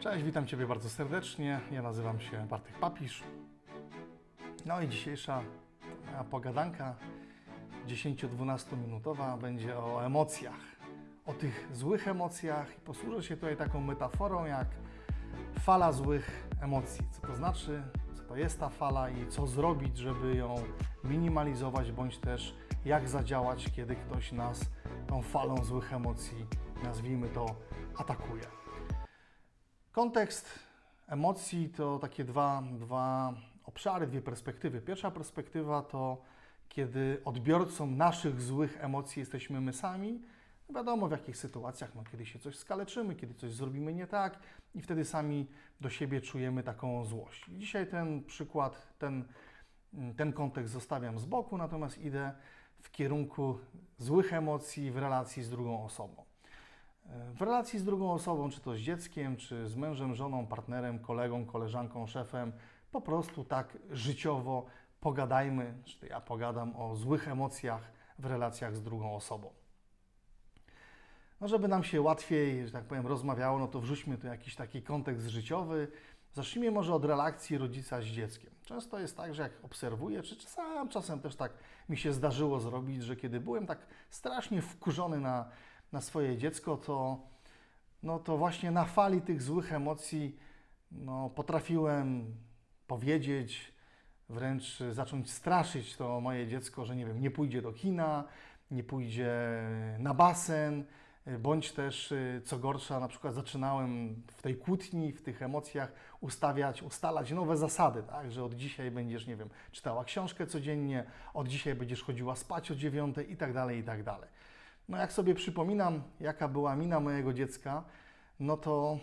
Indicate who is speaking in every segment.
Speaker 1: Cześć, witam Ciebie bardzo serdecznie. Ja nazywam się Bartek Papisz. No i dzisiejsza pogadanka 10-12 minutowa będzie o emocjach. O tych złych emocjach i posłużę się tutaj taką metaforą jak fala złych emocji. Co to znaczy, co to jest ta fala i co zrobić, żeby ją minimalizować, bądź też jak zadziałać, kiedy ktoś nas tą falą złych emocji, nazwijmy to, atakuje. Kontekst emocji to takie dwa, dwa obszary, dwie perspektywy. Pierwsza perspektywa to kiedy odbiorcą naszych złych emocji jesteśmy my sami. No Wiadomo w jakich sytuacjach, no, kiedy się coś skaleczymy, kiedy coś zrobimy nie tak i wtedy sami do siebie czujemy taką złość. Dzisiaj ten przykład, ten, ten kontekst zostawiam z boku, natomiast idę w kierunku złych emocji w relacji z drugą osobą. W relacji z drugą osobą, czy to z dzieckiem, czy z mężem, żoną, partnerem, kolegą, koleżanką, szefem, po prostu tak życiowo pogadajmy, czy ja pogadam o złych emocjach w relacjach z drugą osobą. No, żeby nam się łatwiej, że tak powiem, rozmawiało, no to wrzućmy tu jakiś taki kontekst życiowy. Zacznijmy może od relacji rodzica z dzieckiem. Często jest tak, że jak obserwuję, czy sam czasem też tak mi się zdarzyło zrobić, że kiedy byłem tak strasznie wkurzony na, na swoje dziecko, to, no to właśnie na fali tych złych emocji no, potrafiłem powiedzieć, wręcz zacząć straszyć to moje dziecko, że nie wiem, nie pójdzie do kina, nie pójdzie na basen, bądź też, y, co gorsza, na przykład zaczynałem w tej kłótni, w tych emocjach ustawiać, ustalać nowe zasady, tak, że od dzisiaj będziesz, nie wiem, czytała książkę codziennie, od dzisiaj będziesz chodziła spać o dziewiątej i tak dalej, i tak dalej. No jak sobie przypominam, jaka była mina mojego dziecka, no to,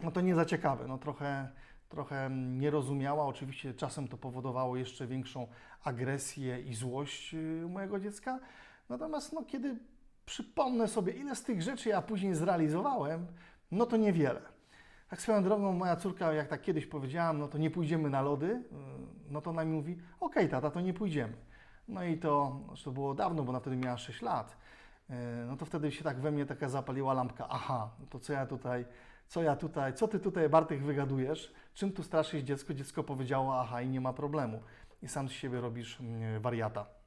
Speaker 1: no to nie za ciekawe, no trochę, trochę nie rozumiała. Oczywiście czasem to powodowało jeszcze większą agresję i złość y, mojego dziecka. Natomiast no, kiedy przypomnę sobie, ile z tych rzeczy ja później zrealizowałem, no to niewiele. Tak swoją drogą, moja córka, jak tak kiedyś powiedziałam, no to nie pójdziemy na lody, y, no to ona mi mówi, okej tata, to nie pójdziemy. No i to, to było dawno, bo ona wtedy miała 6 lat. Y, No to wtedy się tak we mnie taka zapaliła lampka, aha, to co ja tutaj, co ja tutaj, co ty tutaj Bartek wygadujesz, czym tu straszysz dziecko? Dziecko powiedziało, aha i nie ma problemu. I sam z siebie robisz mm, wariata.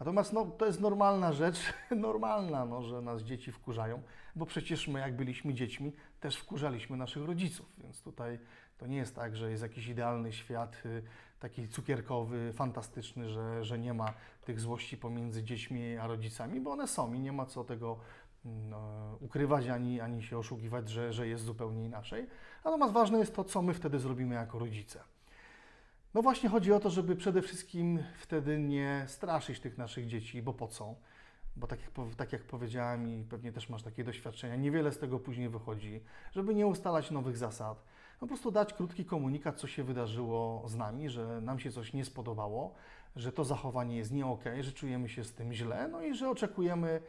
Speaker 1: Natomiast no, to jest normalna rzecz, normalna, no, że nas dzieci wkurzają, bo przecież my, jak byliśmy dziećmi, też wkurzaliśmy naszych rodziców, więc tutaj to nie jest tak, że jest jakiś idealny świat, y, taki cukierkowy, fantastyczny, że, że nie ma tych złości pomiędzy dziećmi a rodzicami, bo one są i nie ma co tego no, ukrywać ani, ani się oszukiwać, że, że jest zupełnie inaczej. Natomiast ważne jest to, co my wtedy zrobimy jako rodzice. No właśnie chodzi o to, żeby przede wszystkim wtedy nie straszyć tych naszych dzieci, bo po co? Bo tak jak, tak jak powiedziałem i pewnie też masz takie doświadczenia, niewiele z tego później wychodzi, żeby nie ustalać nowych zasad. Po prostu dać krótki komunikat, co się wydarzyło z nami, że nam się coś nie spodobało, że to zachowanie jest nie okej, że czujemy się z tym źle, no i że oczekujemy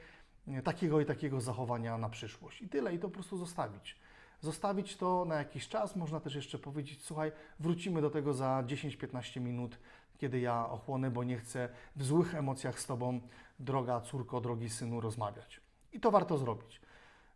Speaker 1: takiego i takiego zachowania na przyszłość. I tyle, i to po prostu zostawić zostawić to na jakiś czas. Można też jeszcze powiedzieć, słuchaj, wrócimy do tego za 10-15 minut, kiedy ja ochłonę, bo nie chcę w złych emocjach z Tobą, droga córko, drogi synu, rozmawiać. I to warto zrobić.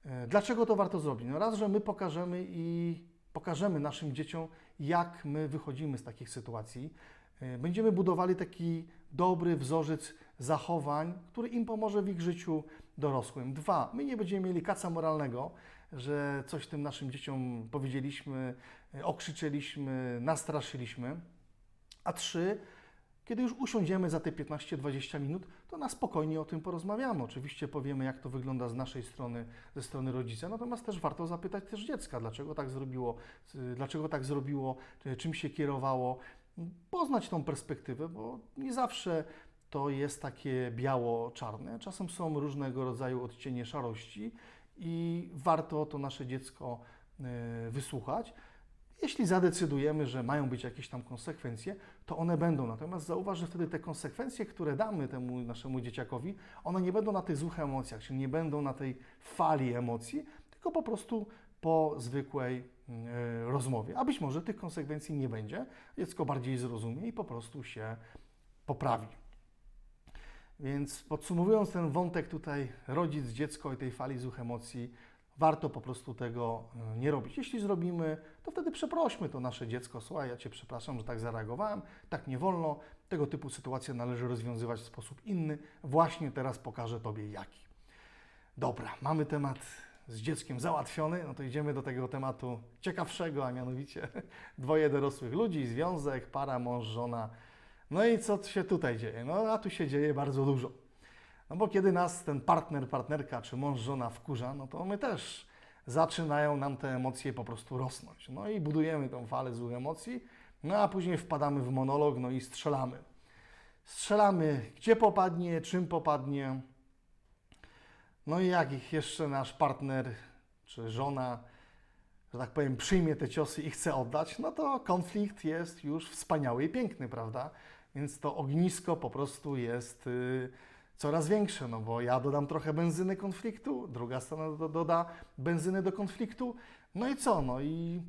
Speaker 1: E, Dlaczego to warto zrobić? No raz, że my pokażemy i pokażemy naszym dzieciom, jak my wychodzimy z takich sytuacji. E, Będziemy budowali taki dobry wzorzec zachowań, który im pomoże w ich życiu dorosłym. Dwa, my nie będziemy mieli kaca moralnego, że coś tym naszym dzieciom powiedzieliśmy, e, okrzyczeliśmy, nastraszyliśmy. A trzy, kiedy już usiądziemy za te 15-20 minut, to na spokojnie o tym porozmawiamy. Oczywiście powiemy, jak to wygląda z naszej strony, ze strony rodzica, natomiast też warto zapytać też dziecka, dlaczego tak zrobiło, dlaczego tak zrobiło, y, czym się kierowało. Poznać tą perspektywę, bo nie zawsze to jest takie biało-czarne. Czasem są różnego rodzaju odcienie szarości i warto to nasze dziecko y, wysłuchać. Jeśli zadecydujemy, że mają być jakieś tam konsekwencje, to one będą. Natomiast zauważ, że wtedy te konsekwencje, które damy temu naszemu dzieciakowi, one nie będą na tych złych emocjach, czyli nie będą na tej fali emocji, tylko po prostu po zwykłej y, rozmowie. A być może tych konsekwencji nie będzie, dziecko bardziej zrozumie i po prostu się poprawi. Więc podsumowując ten wątek tutaj, rodzic, dziecko i tej fali złych emocji, warto po prostu tego e, nie robić. Jeśli zrobimy, to wtedy przeprośmy to nasze dziecko. Słuchaj, ja Cię przepraszam, że tak zareagowałem, tak nie wolno. Tego typu sytuacje należy rozwiązywać w sposób inny. Właśnie teraz pokażę Tobie jaki. Dobra, mamy temat z dzieckiem załatwiony, no to idziemy do tego tematu ciekawszego, a mianowicie dwoje dorosłych ludzi, związek, para, mąż, żona. No i co się tutaj dzieje? No a tu się dzieje bardzo dużo. No bo kiedy nas ten partner, partnerka czy mąż, żona wkurza, no to my też zaczynają nam te emocje po prostu rosnąć. No i budujemy tą falę złych emocji, no a później wpadamy w monolog, no i strzelamy. Strzelamy, gdzie popadnie, czym popadnie. No i jak ich jeszcze nasz partner czy żona, że tak powiem, przyjmie te ciosy i chce oddać, no to konflikt jest już wspaniały i piękny, prawda? Więc to ognisko po prostu jest y, coraz większe, no bo ja dodam trochę benzyny konfliktu, druga strona do, doda benzyny do konfliktu, no i co? No i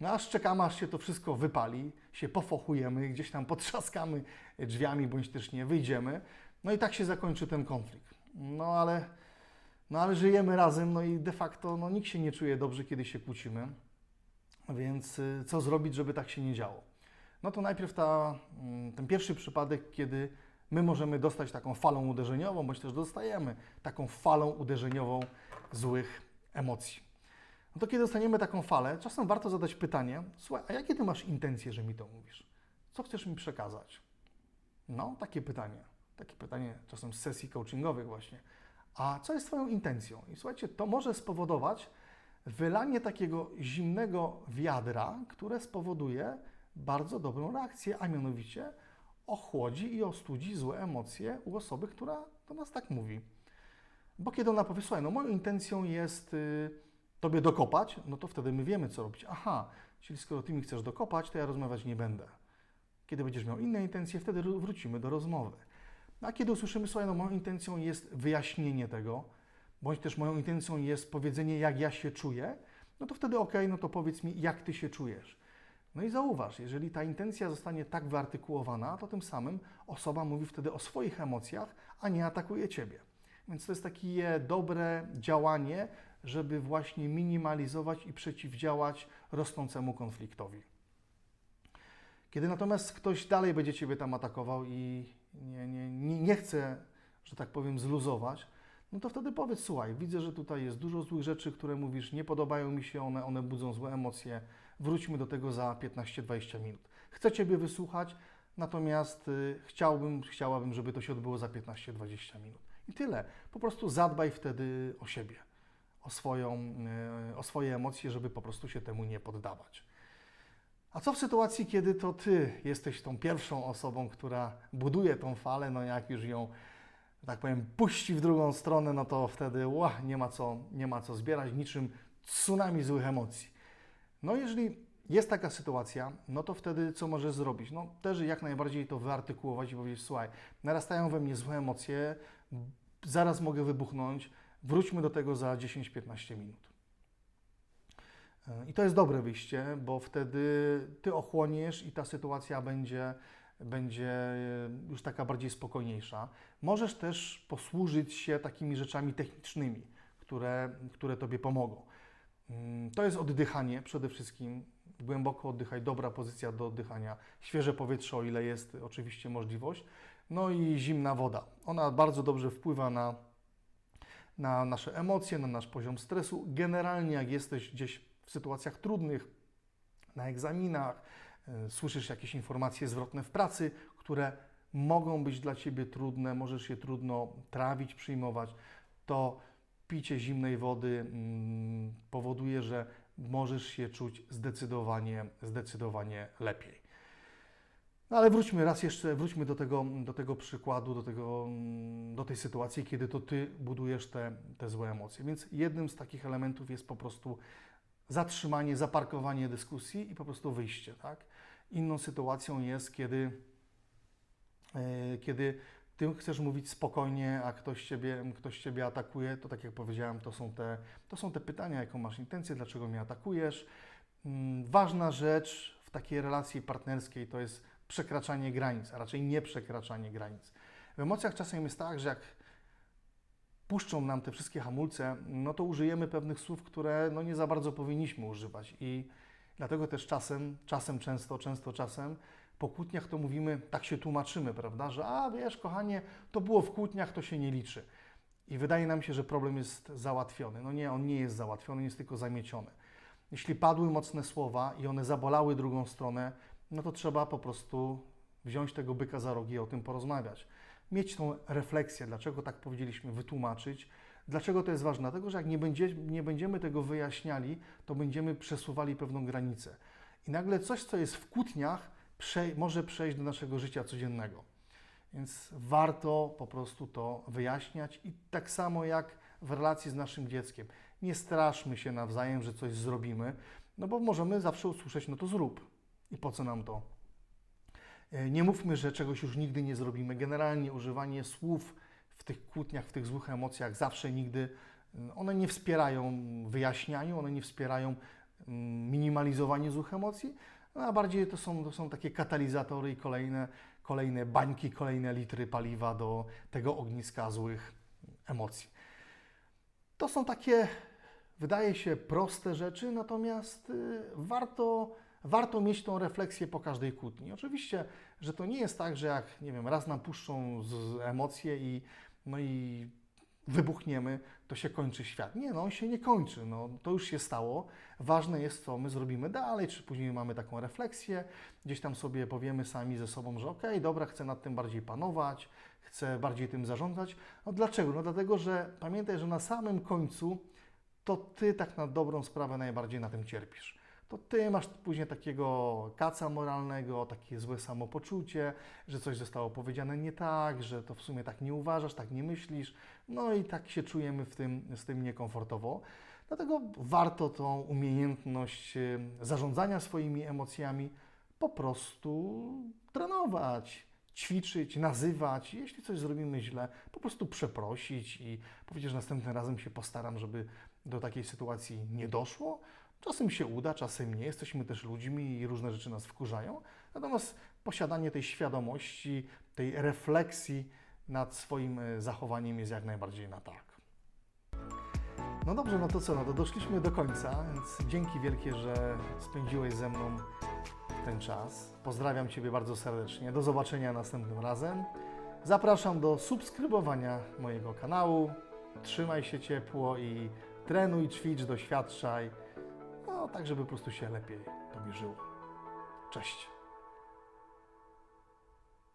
Speaker 1: no aż czekamy, aż się to wszystko wypali, się pofochujemy, gdzieś tam potrzaskamy drzwiami, bądź też nie, wyjdziemy, no i tak się zakończy ten konflikt. No ale, no ale żyjemy razem, no i de facto no, nikt się nie czuje dobrze, kiedy się kłócimy, więc y, co zrobić, żeby tak się nie działo? No to najpierw ta, mm, ten pierwszy przypadek, kiedy my możemy dostać taką falą uderzeniową, bądź też dostajemy taką falą uderzeniową złych emocji. No to kiedy dostaniemy taką falę, czasem warto zadać pytanie: Słuchaj, a jakie ty masz intencje, że mi to mówisz? Co chcesz mi przekazać? No, takie pytanie. Takie pytanie czasem z sesji coachingowych, właśnie. A co jest Twoją intencją? I słuchajcie, to może spowodować wylanie takiego zimnego wiadra, które spowoduje bardzo dobrą reakcję, a mianowicie ochłodzi i ostudzi złe emocje u osoby, która do nas tak mówi. Bo kiedy ona powie, słuchaj, no moją intencją jest y, Tobie dokopać, no to wtedy my wiemy, co robić. Aha, czyli skoro Ty mi chcesz dokopać, to ja rozmawiać nie będę. Kiedy będziesz miał inne intencje, wtedy wró- wrócimy do rozmowy. A kiedy usłyszymy, słuchaj, no moją intencją jest wyjaśnienie tego, bądź też moją intencją jest powiedzenie, jak ja się czuję, no to wtedy okej, no to powiedz mi, jak Ty się czujesz. No i zauważ, jeżeli ta intencja zostanie tak wyartykułowana, to tym samym osoba mówi wtedy o swoich emocjach, a nie atakuje Ciebie. Więc to jest takie dobre działanie, żeby właśnie minimalizować i przeciwdziałać rosnącemu konfliktowi. Kiedy natomiast ktoś dalej będzie Ciebie tam atakował i nie, nie, nie, nie chce, że tak powiem, zluzować, no to wtedy powiedz, słuchaj, widzę, że tutaj jest dużo złych rzeczy, które mówisz, nie podobają mi się one, one budzą złe emocje, wróćmy do tego za 15-20 minut. Chcę Ciebie wysłuchać, natomiast y, chciałbym, chciałabym, żeby to się odbyło za 15-20 minut. I tyle. Po prostu zadbaj wtedy o siebie, o, swoją, y, o swoje emocje, żeby po prostu się temu nie poddawać. A co w sytuacji, kiedy to Ty jesteś tą pierwszą osobą, która buduje tą falę, no jak już ją, tak powiem, puści w drugą stronę, no to wtedy ła, nie, ma co, nie ma co zbierać, niczym tsunami złych emocji. No jeżeli jest taka sytuacja, no to wtedy co możesz zrobić? No też jak najbardziej to wyartykułować i powiedzieć, słuchaj, narastają we mnie złe emocje, zaraz mogę wybuchnąć, wróćmy do tego za 10-15 minut. I to jest dobre wyjście, bo wtedy ty ochłoniesz i ta sytuacja będzie, będzie już taka bardziej spokojniejsza. Możesz też posłużyć się takimi rzeczami technicznymi, które, które tobie pomogą. Mm, To jest oddychanie przede wszystkim. Głęboko oddychaj, dobra pozycja do oddychania, świeże powietrze, o ile jest oczywiście możliwość. No i zimna woda. Ona bardzo dobrze wpływa na, na nasze emocje, na nasz poziom stresu. Generalnie, jak jesteś gdzieś w sytuacjach trudnych, na egzaminach, y, słyszysz jakieś informacje zwrotne w pracy, które mogą być dla Ciebie trudne, możesz je trudno trawić, przyjmować, to picie zimnej wody mm, powoduje, że możesz się czuć zdecydowanie, zdecydowanie lepiej. No ale wróćmy raz jeszcze, wróćmy do tego, do tego przykładu, do, tego, mm, do tej sytuacji, kiedy to Ty budujesz te, te złe emocje. Więc jednym z takich elementów jest po prostu zatrzymanie, zaparkowanie dyskusji i po prostu wyjście. Tak? Inną sytuacją jest, kiedy, e, kiedy ty chcesz mówić spokojnie, a ktoś ciebie, ktoś ciebie atakuje, to tak jak powiedziałem, to są, te, to są te pytania, jaką masz intencję, dlaczego mnie atakujesz. Mm, Ważna rzecz w takiej relacji partnerskiej to jest przekraczanie granic, a raczej nie przekraczanie granic. W emocjach czasem jest tak, że jak puszczą nam te wszystkie hamulce, no to użyjemy pewnych słów, które no nie za bardzo powinniśmy używać. I dlatego też czasem, czasem często, często czasem po kłótniach to mówimy, tak się tłumaczymy, prawda, że a wiesz, kochanie, to było w kłótniach, to się nie liczy. I wydaje nam się, że problem jest załatwiony. No nie, on nie jest załatwiony, jest tylko zamieciony. Jeśli padły mocne słowa i one zabolały drugą stronę, no to trzeba po prostu wziąć tego byka za rogi i o tym porozmawiać. Mieć tą refleksję, dlaczego tak powiedzieliśmy, wytłumaczyć. Dlaczego to jest ważne? Dlatego, że jak nie, będzie, nie będziemy tego wyjaśniali, to będziemy przesuwali pewną granicę. I nagle coś, co jest w kłótniach, może przejść do naszego życia codziennego. Więc warto po prostu to wyjaśniać i tak samo jak w relacji z naszym dzieckiem. Nie straszmy się nawzajem, że coś zrobimy, no bo możemy zawsze usłyszeć, no to zrób. I po co nam to? E, Nie mówmy, że czegoś już nigdy nie zrobimy. Generalnie używanie słów w tych kłótniach, w tych złych emocjach zawsze, nigdy, mm, one nie wspierają wyjaśnianiu, one nie wspierają mm, minimalizowaniu złych emocji, no, a bardziej to są, to są takie katalizatory i kolejne, kolejne bańki, kolejne litry paliwa do tego ogniska złych emocji. To są takie, wydaje się, proste rzeczy, natomiast y, warto, warto mieć tą refleksję po każdej kłótni. Oczywiście, że to nie jest tak, że jak, nie wiem, raz nam puszczą z, z emocje i, no i wybuchniemy, to się kończy świat. Nie, no on się nie kończy, no to już się stało. Ważne jest, co my zrobimy dalej, czy później mamy taką refleksję, gdzieś tam sobie powiemy sami ze sobą, że okej, dobra, chcę nad tym bardziej panować, chcę bardziej tym zarządzać. No dlaczego? No dlatego, że pamiętaj, że na samym końcu to Ty tak na dobrą sprawę najbardziej na tym cierpisz. To Ty masz później takiego kaca moralnego, takie złe samopoczucie, że coś zostało powiedziane nie tak, że to w sumie tak nie uważasz, tak nie myślisz, no i tak się czujemy w tym, z tym niekomfortowo. Dlatego warto tą umiejętność y, zarządzania swoimi emocjami po prostu trenować, ćwiczyć, nazywać. Jeśli coś zrobimy źle, po prostu przeprosić i powiedzieć, że następnym razem się postaram, żeby do takiej sytuacji nie doszło. Czasem się uda, czasem nie. Jesteśmy też ludźmi i różne rzeczy nas wkurzają. Natomiast posiadanie tej świadomości, tej refleksji nad swoim e, zachowaniem jest jak najbardziej na tak. No dobrze, no to co, no to doszliśmy do końca, więc dzięki wielkie, że spędziłeś ze mną ten czas. Pozdrawiam Ciebie bardzo serdecznie. Do zobaczenia następnym razem. Zapraszam do subskrybowania mojego kanału. Trzymaj się ciepło i trenuj, ćwicz, doświadczaj. No, tak, żeby po prostu się lepiej Tobie żyło. Cześć.